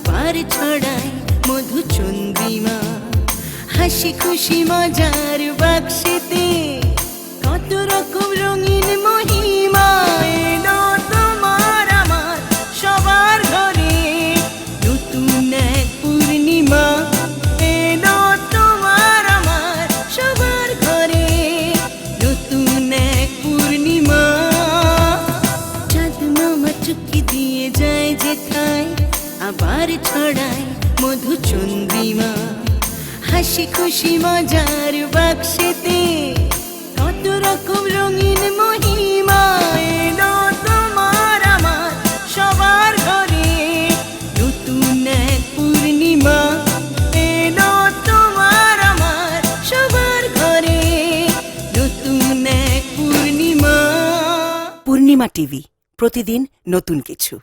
আবার ছড়ায় মধু চন্দ্রিমা হাসি খুশি মজার বাক্সেতে হাসি খুশি মজার বাক্সেতে কত রকম রঙিন মহিমা এলো তোমার আমার সবার ঘরে। নতুন পূর্ণিমা এলো তোমার আমার সবার ঘরে। নতুন পূর্ণিমা। পূর্ণিমা টিভি, প্রতিদিন নতুন কিছু।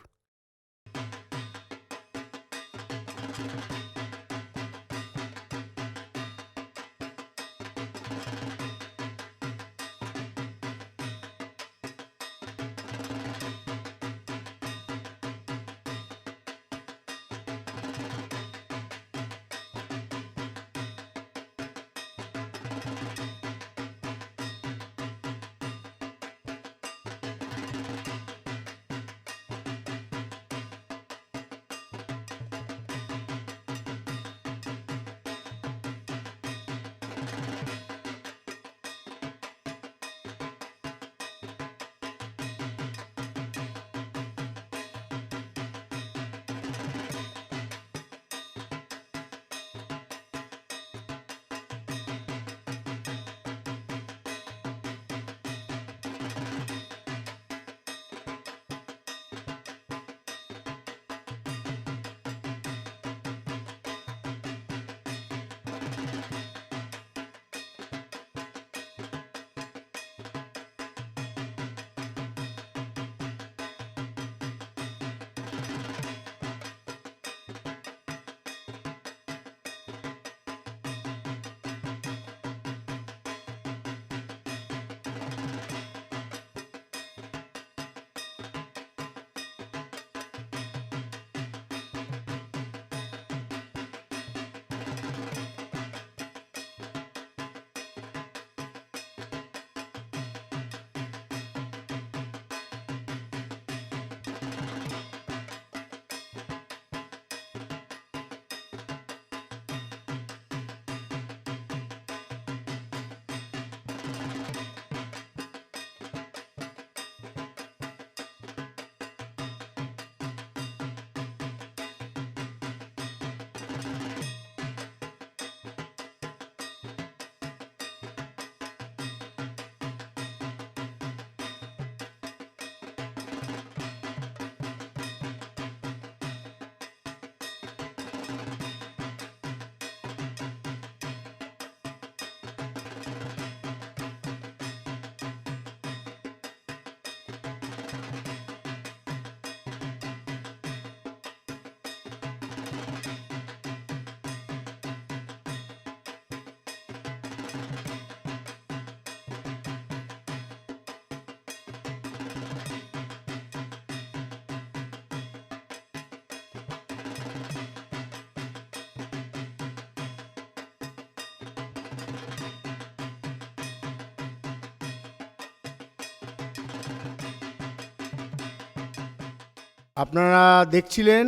আপনারা দেখছিলেন,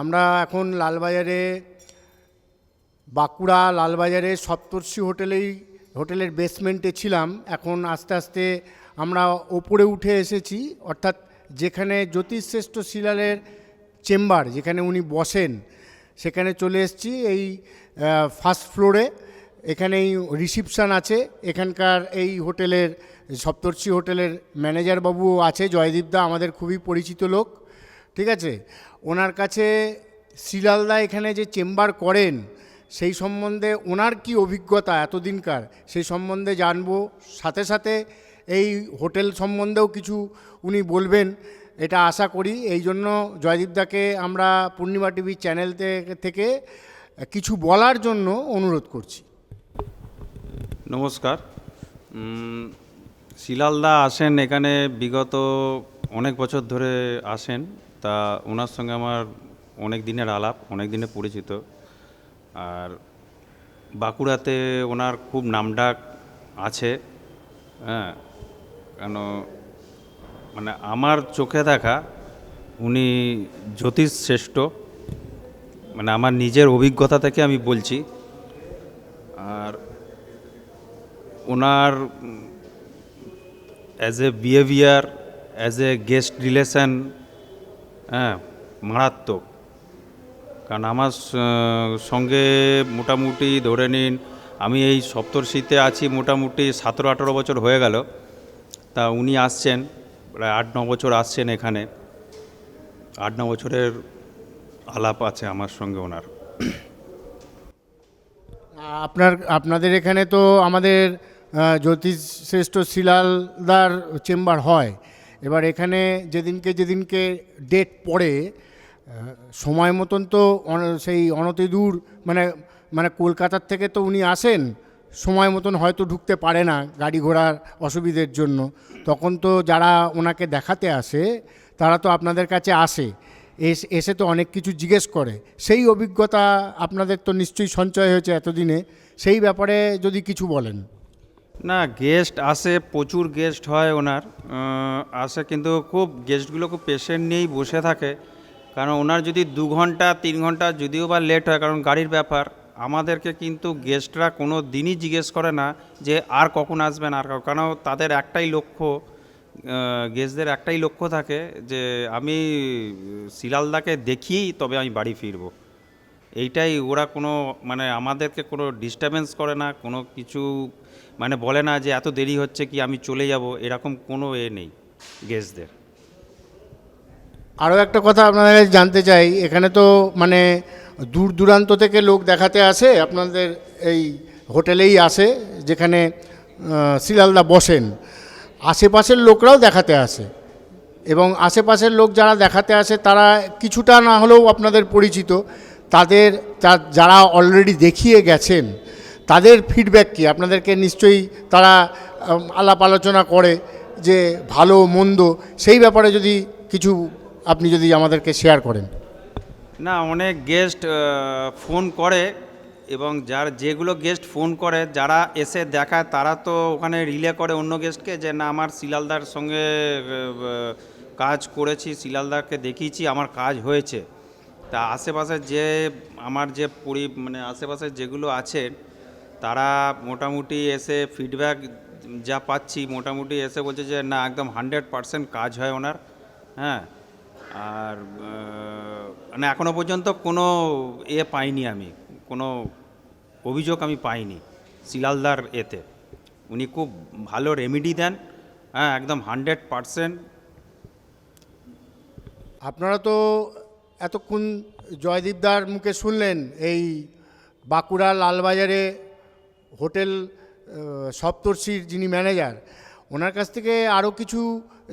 আমরা এখন লালবাজারে, বাঁকুড়া লালবাজারে সপ্তর্ষি হোটেলেই, হোটেলের বেসমেন্টে ছিলাম। এখন আস্তে আস্তে আমরা ওপরে উঠে এসেছি, অর্থাৎ যেখানে জ্যোতিষশ্রেষ্ঠ শিলালের চেম্বার, যেখানে উনি বসেন, সেখানে চলে এসেছি এই ফার্স্ট ফ্লোরে। এখানেই রিসিপশান আছে। এখানকার এই হোটেলের, সপ্তর্ষি হোটেলের ম্যানেজার বাবুও আছে জয়দীপদা আমাদের খুবই পরিচিত লোক, ঠিক আছে? ওনার কাছে শ্রীলালদা এখানে যে চেম্বার করেন, সেই সম্বন্ধে ওনার কি অভিজ্ঞতা এতদিনকার? সেই সম্বন্ধে জানব। সাথে সাথে এই হোটেল সম্বন্ধেও কিছু উনি বলবেন, এটা আশা করি। এই জন্য জয়দীপদাকে আমরা পূর্ণিমা টিভি চ্যানেল থেকে কিছু বলার জন্য অনুরোধ করছি। নমস্কার। শিলালদা আসেন এখানে বিগত অনেক বছর ধরে আসেন। তা ওনার সঙ্গে আমার অনেক দিনের আলাপ, অনেক দিনের পরিচিত। আর বাঁকুড়াতে ওনার খুব নামডাক আছে। হ্যাঁ কেন মানে আমার চোখে দেখা উনি জ্যোতিষ শ্রেষ্ঠ। মানে আমার নিজের অভিজ্ঞতা থেকে আমি বলছি। আর ওনার as a behaviour as a guest relation হ্যাঁ মারাত্মক। কারণ আমার সঙ্গে মোটামুটি ধরে নিন, আমি এই সপ্তর্ষিতে আছি মোটামুটি সতেরো, আঠেরো বছর হয়ে গেল। তা উনি আসছেন, প্রায় আট, ন বছর আসছেন এখানে। আট, ন বছরের আলাপ আছে আমার সঙ্গে ওনার। আপনার, আপনাদের এখানে তো আমাদের আহ, জ্যোতিষ শ্রেষ্ঠ শিলালদার চেম্বার হয়। এবার এখানে যেদিনকে যেদিনকে ডেট পড়ে সময় মতন তো সেই অনতিদূর মানে মানে কলকাতার থেকে তো উনি আসেন সময় মতন হয়তো ঢুকতে পারে না গাড়ি ঘোড়ার অসুবিধের জন্য। তখন তো যারা ওনাকে দেখাতে আসে তারা তো আপনাদের কাছে আসে। এসে তো অনেক কিছু জিজ্ঞেস করে। সেই অভিজ্ঞতা আপনাদের তো নিশ্চয়ই সঞ্চয় হয়েছে এতদিনে। সেই ব্যাপারে যদি কিছু বলেন। না গেস্ট আসে, প্রচুর গেস্ট হয় ওনার। আসে কিন্তু খুব গেস্টগুলো খুব পেশেন্ট নিয়েই বসে থাকে। কারণ ওনার যদি দু ঘণ্টা, তিন ঘণ্টা যদিও বা লেট হয়, কারণ গাড়ির ব্যাপার, আমাদেরকে কিন্তু গেস্টরা কোনো দিনই জিজ্ঞেস করে না যে আর কখন আসবেন, আর কখন- কারণ তাদের একটাই লক্ষ্য গেস্টদের একটাই লক্ষ্য থাকে যে আমি শিলালদাকে দেখিয়েই তবে আমি বাড়ি ফিরবো। এইটাই ওরা কোনো মানে আমাদেরকে কোনো ডিস্টারবেন্স করে না, কোনো কিছু মানে বলে না যে এত দেরি হচ্ছে কি আমি চলে যাব, এরকম কোনো এ নেই গেস্টদের আরও একটা কথা আপনাদের জানতে চাই, এখানে তো মানে দূর দূরান্ত থেকে লোক দেখাতে আসে, আপনাদের এই হোটেলেই আসে, যেখানে শিলালদা বসেন। আশেপাশের লোকরাও দেখাতে আসে, এবং আশেপাশের লোক যারা দেখাতে আসে, তারা কিছুটা না হলেও আপনাদের পরিচিত। তাদের যারা অলরেডি দেখিয়ে গেছেন, তাদের ফিডব্যাক কি? আপনাদেরকে নিশ্চয়ই তারা আলাপ আলোচনা করে যে ভালো, মন্দ, সেই ব্যাপারে যদি কিছু আপনি যদি আমাদেরকে শেয়ার করেন। না, অনেক গেস্ট ফোন করে এবং যার যেগুলো গেস্ট ফোন করে, যারা এসে দেখায়, তারা তো ওখানে রিলে করে অন্য গেস্টকে যে, না, আমার শিলালদার সঙ্গে কাজ করেছি শিলালদারকে দেখিয়েছি, আমার কাজ হয়েছে। তা আশেপাশে যে, আমার যে পরি মানে আশেপাশে যেগুলো আছে, তারা মোটামুটি এসে ফিডব্যাক যা পাচ্ছি, মোটামুটি এসে বলছে যে, না, একদম হান্ড্রেড পারসেন্ট কাজ হয় ওনার। হ্যাঁ? আর মানে এখনও পর্যন্ত কোনো এ পাইনি আমি, কোনো অভিযোগ আমি পাইনি শিলালদার এতে। উনি খুব ভালো রেমেডি দেন হ্যাঁ একদম হান্ড্রেড পারসেন্ট আপনারা তো এতক্ষণ জয়দীপদার মুখে শুনলেন এই বাঁকুড়া লালবাজারে হোটেল সপ্তর্ষির যিনি ম্যানেজার, ওনার কাছ থেকে আরও কিছু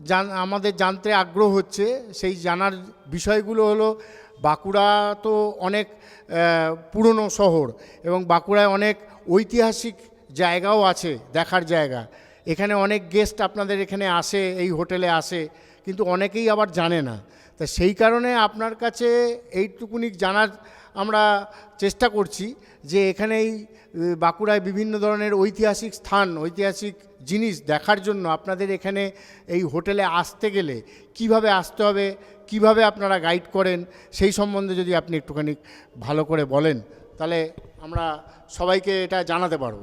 জান, আমাদের জানতে আগ্রহ হচ্ছে। সেই জানার বিষয়গুলো হলো, বাঁকুড়া তো অনেক পুরনো শহর এবং বাঁকুড়ায় অনেক ঐতিহাসিক জায়গাও আছে দেখার জায়গা। এখানে অনেক গেস্ট আপনাদের এখানে আসে, এই হোটেলে আসে, কিন্তু অনেকেই আবার জানে না। তা সেই কারণে আপনার কাছে এইটুকুনি জানার আমরা চেষ্টা করছি যে এখানে এই বাঁকুড়ায় বিভিন্ন ধরনের ঐতিহাসিক স্থান, ঐতিহাসিক জিনিস দেখার জন্য আপনাদের এখানে এই হোটেলে আসতে গেলে কীভাবে আসতে হবে, কীভাবে আপনারা গাইড করেন, সেই সম্বন্ধে যদি আপনি একটুখানি ভালো করে বলেন, তাহলে আমরা সবাইকে এটা জানাতে পারব।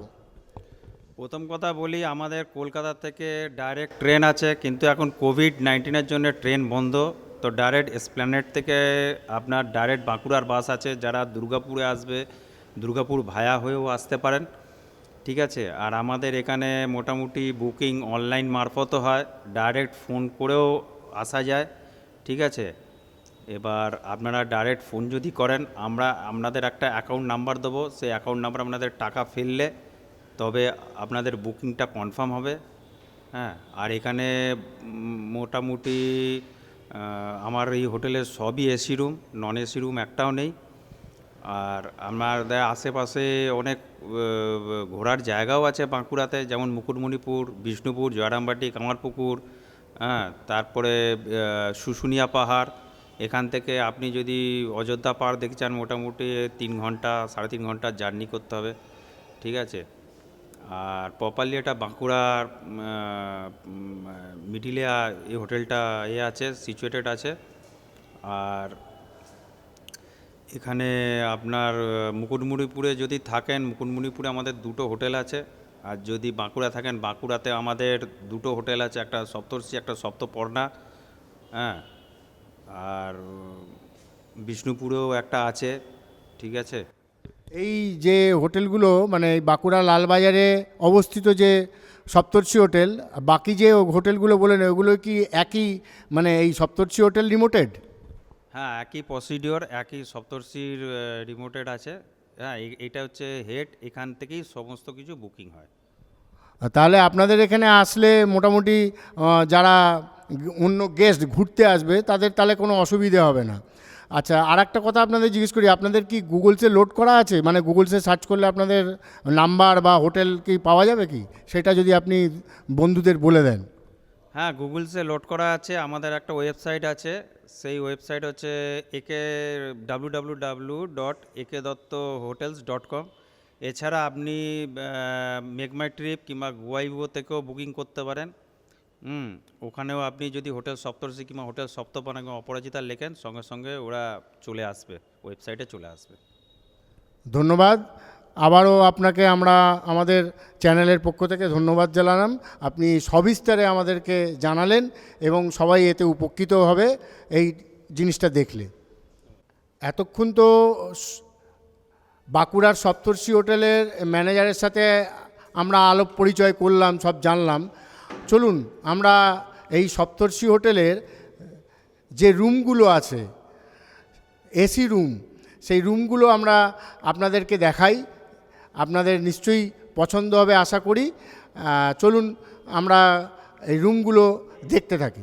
প্রথম কথা বলি, আমাদের কলকাতা থেকে ডাইরেক্ট ট্রেন আছে, কিন্তু এখন কোভিড নাইন্টিনের জন্য ট্রেন বন্ধ। তো ডাইরেক্ট এসপ্ল্যানেট থেকে আপনার ডাইরেক্ট বাঁকুড়ার বাস আছে, যারা দুর্গাপুরে আসবে, দুর্গাপুর ভায়া হয়েও আসতে পারেন, ঠিক আছে? আর আমাদের এখানে মোটামুটি বুকিং অনলাইন মারফতও হয় ডাইরেক্ট ফোন করেও আসা যায়, ঠিক আছে? এবার আপনারা ডাইরেক্ট ফোন যদি করেন, আমরা, আপনাদের একটা অ্যাকাউন্ট নাম্বার দেবো, সেই অ্যাকাউন্ট নাম্বার আপনাদের টাকা ফেললে তবে আপনাদের বুকিংটা কনফার্ম হবে হ্যাঁ? আর এখানে মোটামুটি আমার এই হোটেলের সবই AC room non AC room একটাও নেই। আর আমাদের আশেপাশে অনেক ঘোরার জায়গাও আছে বাঁকুড়াতে, যেমন মুকুটমণিপুর, বিষ্ণুপুর, জয়রামবাটি, কামারপুকুর হ্যাঁ তারপরে শুশুনিয়া পাহাড়। এখান থেকে আপনি যদি অযোধ্যা পাহাড় দেখতে চান, মোটামুটি তিন ঘণ্টা, সাড়ে তিন ঘণ্টা জার্নি করতে হবে। ঠিক আছে? আর প্রপারলি এটা বাঁকুড়ার মিডিলে এই হোটেলটা এ আছে সিচুয়েটেড আছে। আর এখানে আপনার মুকুটমণিপুরে যদি থাকেন, মুকুটমণিপুরে আমাদের দুটো হোটেল আছে। আর যদি বাঁকুড়া থাকেন, বাঁকুড়াতে আমাদের দুটো হোটেল আছে, একটা সপ্তর্ষি, একটা সপ্তপর্ণা হ্যাঁ। আর বিষ্ণুপুরেও একটা আছে, ঠিক আছে? এই যে হোটেলগুলো মানে বাঁকুড়া লালবাজারে অবস্থিত যে সপ্তর্ষি হোটেল বাকি যে হোটেলগুলো বলেন ওগুলো কি একই মানে এই সপ্তর্ষি হোটেল রিমোটেড? হ্যাঁ একই প্রসিডিওর একই সপ্তর্ষির রিমোটেড আছে। হ্যাঁ এইটা হচ্ছে হেড এখান থেকেই সমস্ত কিছু বুকিং হয়। তাহলে আপনাদের এখানে আসলে মোটামুটি যারা অন্য গেস্ট ঘুরতে আসবে তাদের তাহলে কোনো অসুবিধে হবে না। আচ্ছা আর একটা কথা আপনাদের জিজ্ঞেস করি, আপনাদের কি গুগলসে লোড করা আছে? মানে গুগলসে সার্চ করলে আপনাদের নাম্বার বা হোটেল কি পাওয়া যাবে কি? সেটা যদি আপনি বন্ধুদের বলে দেন। হ্যাঁ গুগলসে লোড করা আছে। আমাদের একটা ওয়েবসাইট আছে। সেই ওয়েবসাইট হচ্ছে একে ডাব্লু ডাব্লু ডাব্লু ডট একে দত্ত হোটেলস ডট কম এছাড়া আপনি মেকমাই ট্রিপ কিংবা গোয়াইবো থেকেও বুকিং করতে পারেন। হুম, ওখানেও আপনি যদি হোটেল সপ্তর্ষি কিংবা হোটেল সপ্তপনা কিংবা অপরাজিতা লেখেন, সঙ্গে সঙ্গে ওরা চলে আসবে, ওয়েবসাইটে চলে আসবে। ধন্যবাদ। আবারও আপনাকে আমরা আমাদের চ্যানেলের পক্ষ থেকে ধন্যবাদ জানালাম। আপনি সবিস্তারে আমাদেরকে জানালেন এবং সবাই এতে উপকৃত হবে এই জিনিসটা দেখলে। এতক্ষণ তো বাঁকুড়ার সপ্তর্ষি হোটেলের ম্যানেজারের সাথে আমরা আলোপ পরিচয় করলাম, সব জানলাম। চলুন, আমরা এই সপ্তর্ষি হোটেলের যে রুমগুলো আছে, এসি রুম, সেই রুমগুলো আমরা আপনাদেরকে দেখাই। আপনাদের নিশ্চয়ই পছন্দ হবে, আশা করি। চলুন, আমরা এই রুমগুলো দেখতে থাকি।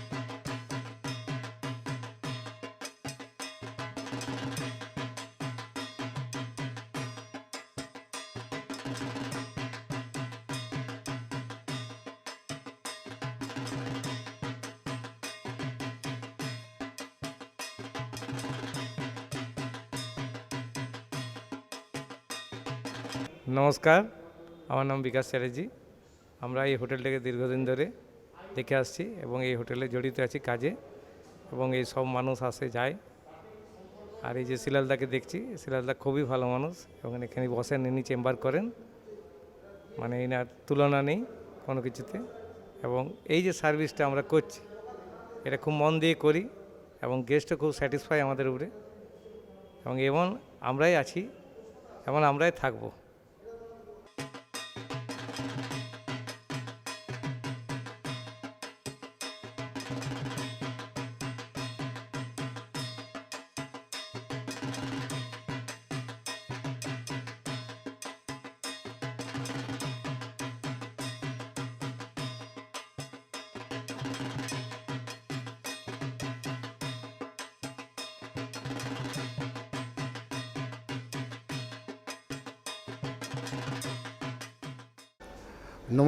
নমস্কার, আমার নাম বিকাশ চ্যাটার্জি। আমরা এই হোটেলটাকে দীর্ঘদিন ধরে দেখে আসছি এবং এই হোটেলে জড়িত আছি কাজে এবং এই সব মানুষ আসে, যায়। আর এই যে শিলালদাকে দেখছি, শিলালদা খুবই ভালো মানুষ এবং এখানে বসেন, ইনি চেম্বার করেন। মানে এনার তুলনা নেই কোনো কিছুতে এবং এই যে সার্ভিসটা আমরা করছি, এটা খুব মন দিয়ে করি এবং গেস্টও খুব স্যাটিসফাই আমাদের উপরে এবং এমন আমরাই আছি, এমন আমরাই থাকব।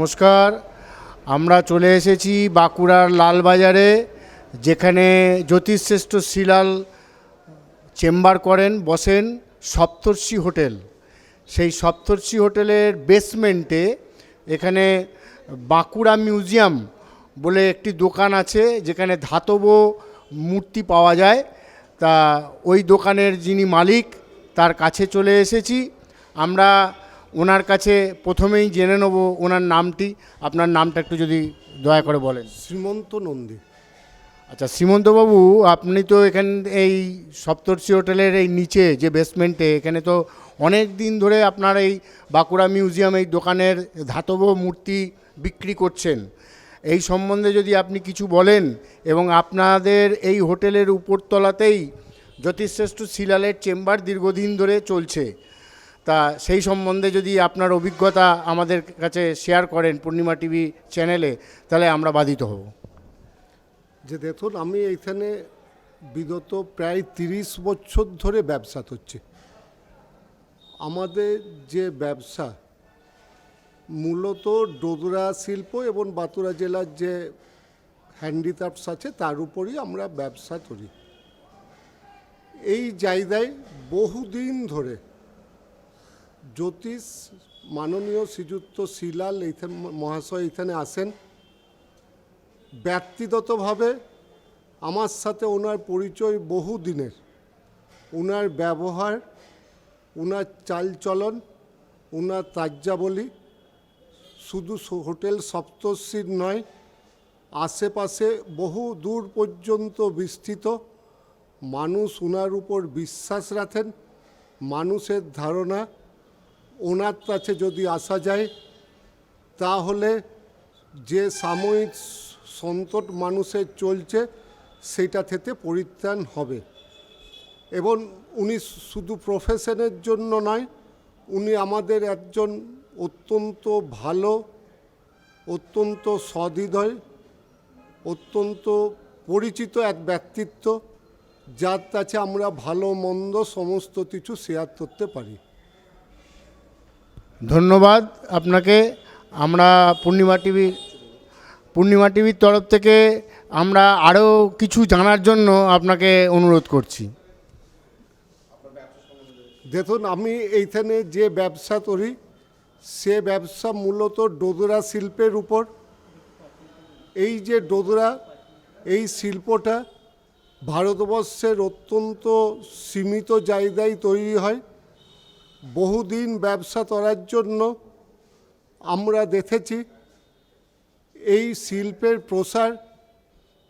নমস্কার। আমরা চলে এসেছি বাঁকুড়ার লালবাজারে, যেখানে জ্যোতিষশ্রেষ্ঠ শিলাল চেম্বার করেন, বসেন সপ্তর্ষি হোটেল। সেই সপ্তর্ষি হোটেলের বেসমেন্টে এখানে বাঁকুড়া মিউজিয়াম বলে একটি দোকান আছে, যেখানে ধাতব মূর্তি পাওয়া যায়। তা ওই দোকানের যিনি মালিক, তার কাছে চলে এসেছি। আমরা ওনার কাছে প্রথমেই জেনে নেব ওনার নামটি। আপনার নামটা একটু যদি দয়া করে বলেন। শ্রীমন্ত নন্দী। আচ্ছা শ্রীমন্তবাবু আপনি তো এখান এই সপ্তর্ষি হোটেলের এই নিচে যে বেসমেন্টে এখানে তো অনেক দিন ধরে আপনার এই বাঁকুড়া মিউজিয়াম এই দোকানের ধাতব মূর্তি বিক্রি করছেন। এই সম্বন্ধে যদি আপনি কিছু বলেন এবং আপনাদের এই হোটেলের উপরতলাতেই জ্যোতিষশ্রেষ্ঠ শিলালের চেম্বার দীর্ঘদিন ধরে চলছে তা সেই সম্বন্ধে যদি আপনার অভিজ্ঞতা আমাদের কাছে শেয়ার করেন পূর্ণিমা টিভি চ্যানেলে তাহলে আমরা বাধিত হব। যে দেখুন, আমি এইখানে বিগত প্রায় তিরিশ বছর ধরে ব্যবসা করছি। আমাদের যে ব্যবসা, মূলত ডোদরা শিল্প এবং বাঁকুড়া জেলার যে হ্যান্ডিক্রাফটস আছে, তার উপরই আমরা ব্যবসা করি। এই জায়গায় বহুদিন ধরে জ্যোতিষ মাননীয় শ্রীযুক্ত শিলাল এইখানে মহাশয় এখানে আসেন। ব্যক্তিগতভাবে আমার সাথে ওনার পরিচয় বহু দিনের ওনার ব্যবহার, ওনার চালচলন, ওনার তাজ্যাবলী শুধু হোটেল সপ্তর্ষির নয়, আশেপাশে বহু দূর পর্যন্ত বিস্তৃত। মানুষ ওনার উপর বিশ্বাস রাখেন, মানুষের ধারণা ওনার কাছে যদি আসা যায়, তাহলে যে সাময়িক সন্তট মানুষের চলছে, সেটা থেকে পরিত্রাণ হবে। এবং উনি শুধু প্রফেশনের জন্য নয়, উনি আমাদের একজন অত্যন্ত ভালো, অত্যন্ত সহৃদয়, অত্যন্ত পরিচিত এক ব্যক্তিত্ব, যার কাছে আমরা ভালো, মন্দ সমস্ত কিছু শেয়ার করতে পারি। ধন্যবাদ। আপনাকে আমরা পূর্ণিমা টিভি, পূর্ণিমা টিভির তরফ থেকে আমরা আরও কিছু জানার জন্য আপনাকে অনুরোধ করছি। দেখুন, আমি এইখানে যে ব্যবসা করি, সে ব্যবসা মূলত ডোদরা শিল্পের উপর। এই যে ডোদরা, এই শিল্পটা ভারতবর্ষের অত্যন্ত সীমিত জায়গায় তৈরি হয়। বহুদিন ব্যবসা করার জন্য আমরা দেখেছি এই শিল্পের প্রসার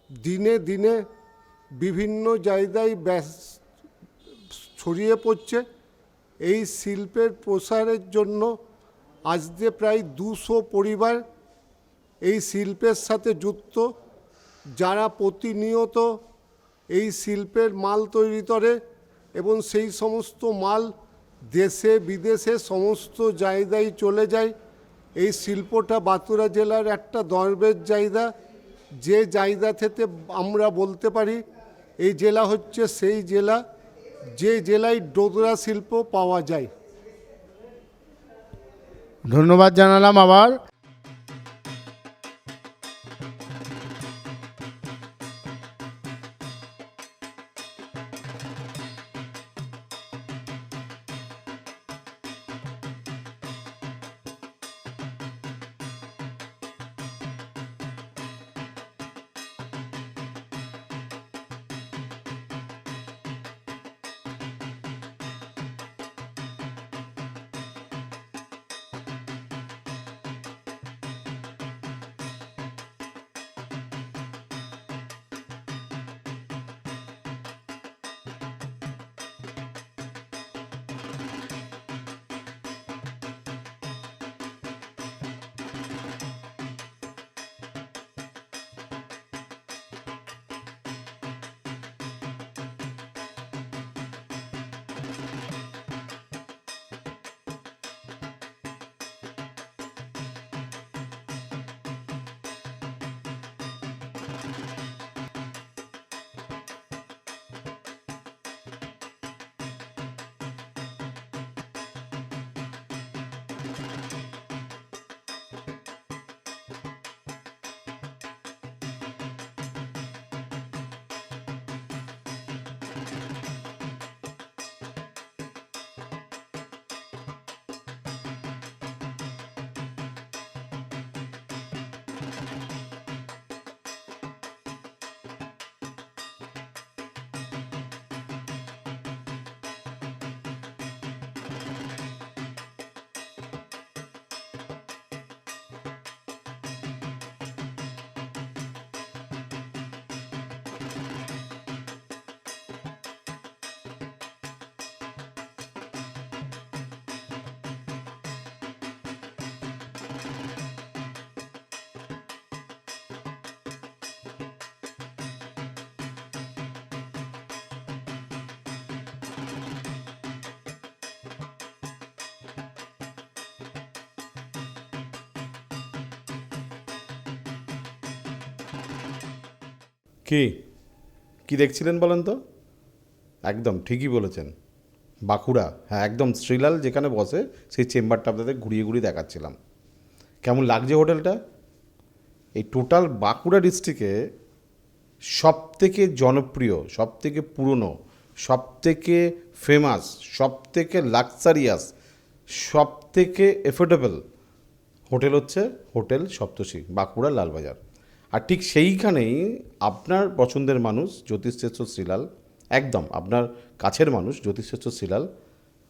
দিনে দিনে বিভিন্ন জায়গায় ছড়িয়ে পড়ছে। এই শিল্পের প্রসারের জন্য আজকে প্রায় দুশো পরিবার এই শিল্পের সাথে যুক্ত। যারা প্রতিনিয়ত এই শিল্পের মাল তৈরি করে এবং সেই সমস্ত মাল দেশে, বিদেশে সমস্ত জায়গায় চলে যায়। এই শিল্পটা বাঁকুড়া জেলার একটা দর্বের জায়গা। যে জায়গা থেকে আমরা বলতে পারি, এই জেলা হচ্ছে সেই জেলা। যে জেলায় ডোদরা শিল্প পাওয়া যায়। ধন্যবাদ জানালাম আবার। কি? কি দেখছিলেন বলেন তো? একদম, ঠিকই বলেছেন। বাঁকুড়া হ্যাঁ একদম শ্রীলাল যেখানে বসে, সেই চেম্বারটা আপনাদের ঘুরিয়ে ঘুরিয়ে দেখাচ্ছিলাম। কেমন লাগছে হোটেলটা? এই টোটাল বাঁকুড়া ডিস্ট্রিক্টে সব থেকে জনপ্রিয় সব থেকে পুরনো সব থেকে ফেমাস সব থেকে লাক্সারিয়াস সব থেকে এফোর্ডেবল হোটেল হচ্ছে হোটেল সপ্তশী বাঁকুড়া লালবাজার। আর ঠিক সেইখানেই আপনার পছন্দের মানুষ জ্যোতিষশ্রেষ্ঠ শ্রীলাল, একদম আপনার কাছের মানুষ জ্যোতিষশ্রেষ্ঠ শ্রীলাল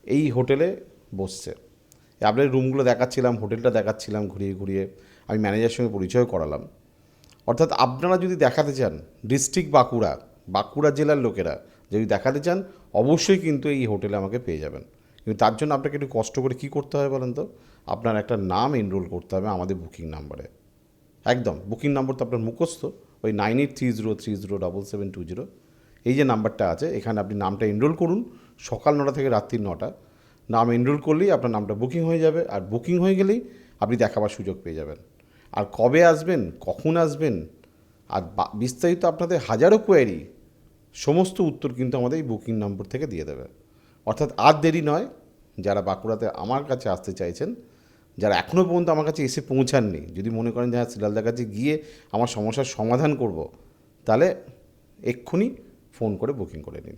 এই হোটেলে বসছে। আপনার রুমগুলো দেখাচ্ছিলাম, হোটেলটা দেখাচ্ছিলাম ঘুরিয়ে ঘুরিয়ে, আমি ম্যানেজারের সঙ্গে পরিচয় করালাম। অর্থাৎ আপনারা যদি দেখাতে চান ডিস্ট্রিক্ট বাঁকুড়া বাঁকুড়া জেলার লোকেরা যদি দেখাতে চান, অবশ্যই কিন্তু এই হোটেলে আমাকে পেয়ে যাবেন। কিন্তু তার জন্য আপনাকে একটু কষ্ট করে কী করতে হবে বলেন তো? আপনার একটা নাম এনরোল করতে হবে আমাদের বুকিং নাম্বারে একদম। বুকিং নম্বর তো আপনার মুখস্থ। ওই nine eight three zero three zero double seven two zero. এই যে নাম্বারটা আছে, এখানে আপনি নামটা এনরোল করুন। সকাল নটা থেকে রাত্রি নটা। নাম এনরোল করলেই আপনার নামটা বুকিং হয়ে যাবে। আর বুকিং হয়ে গেলেই আপনি দেখাবার সুযোগ পেয়ে যাবেন। আর কবে আসবেন, কখন আসবেন, আর বিস্তারিত আপনাদের হাজারো কোয়ারি সমস্ত উত্তর কিন্তু আমাদের এই বুকিং নম্বর থেকে দিয়ে দেবে। অর্থাৎ আর দেরি নয়, যারা বাঁকুড়াতে আমার কাছে আসতে চাইছেন যারা এখনও পর্যন্ত আমার কাছে এসে পৌঁছাননি, যদি মনে করেন যে হ্যাঁ শিলালদার কাছে গিয়ে আমার সমস্যার সমাধান করব, তাহলে এক্ষুনি ফোন করে বুকিং করে নিন।